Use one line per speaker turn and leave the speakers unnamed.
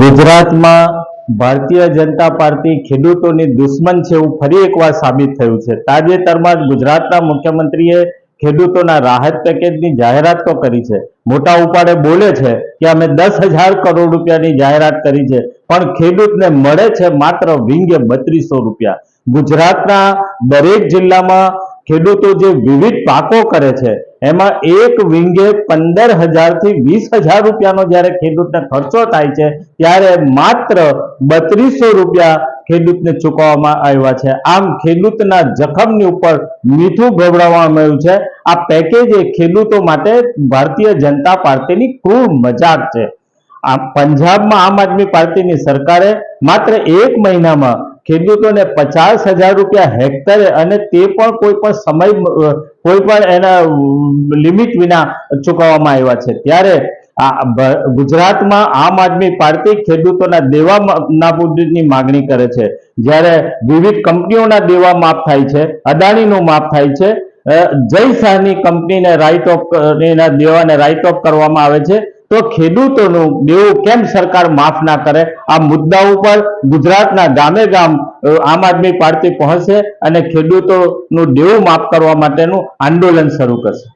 ગુજરાતમાં ભારતીય જનતા પાર્ટી ખેડૂતોની દુશ્મન છે એવું ફરી એકવાર સાબિત થયું છે. તાજેતરમાં જ ગુજરાતના મુખ્યમંત્રીએ ખેડૂતોના રાહત પેકેજની જાહેરાત તો કરી છે. મોટા ઉપાડે બોલે છે કે અમે દસ હજાર કરોડ રૂપિયાની જાહેરાત કરી છે, પણ ખેડૂતને મળે છે માત્ર વિંગે બત્રીસો રૂપિયા. ગુજરાતના દરેક જિલ્લામાં ખેડૂતો જે વિવિધ પાકો કરે છે, એમાં એક વિંગે પંદર હજારથી વીસ હજાર રૂપિયાનો જ્યારે ખેડૂતને ખર્ચો થાય છે, ત્યારે માત્ર બત્રીસો રૂપિયા ખેડૂતને ચૂકવવામાં આવ્યા છે. આમ ખેડૂતના જખમની ઉપર મીઠું ગવડાવવામાં આવ્યું છે. આ પેકેજ એ ખેડૂતો માટે ભારતીય જનતા પાર્ટીની ક્રૂર મજાક છે. આ પંજાબમાં આમ આદમી પાર્ટીની સરકારે માત્ર એક મહિનામાં ખેડૂતોને પચાસ હજાર રૂપિયા હેક્ટરે અને તે પણ કોઈ પણ સમય કોઈ પણ એના લિમિટ વિના ચૂકવવામાં આવ્યા છે. ત્યારે આ ગુજરાતમાં આમ આદમી પાર્ટી ખેડૂતોના દેવા નાબૂદીની માગણી કરે છે. જ્યારે વિવિધ કંપનીઓના દેવા માફ થાય છે, અદાણીનું માફ થાય છે જય શાહની કંપનીને રાઇટ ઓફ દેવાને રાઇટ ઓફ કરવામાં આવે છે. તો ખેડૂતોનું દેવું કેમ સરકાર માફ ના કરે? આ મુદ્દા ઉપર ગુજરાતના ગામે ગામ આમ આદમી પાર્ટી પહોંચશે અને ખેડૂતોનું દેવું માફ કરવા માટેનું આંદોલન શરૂ કરશે.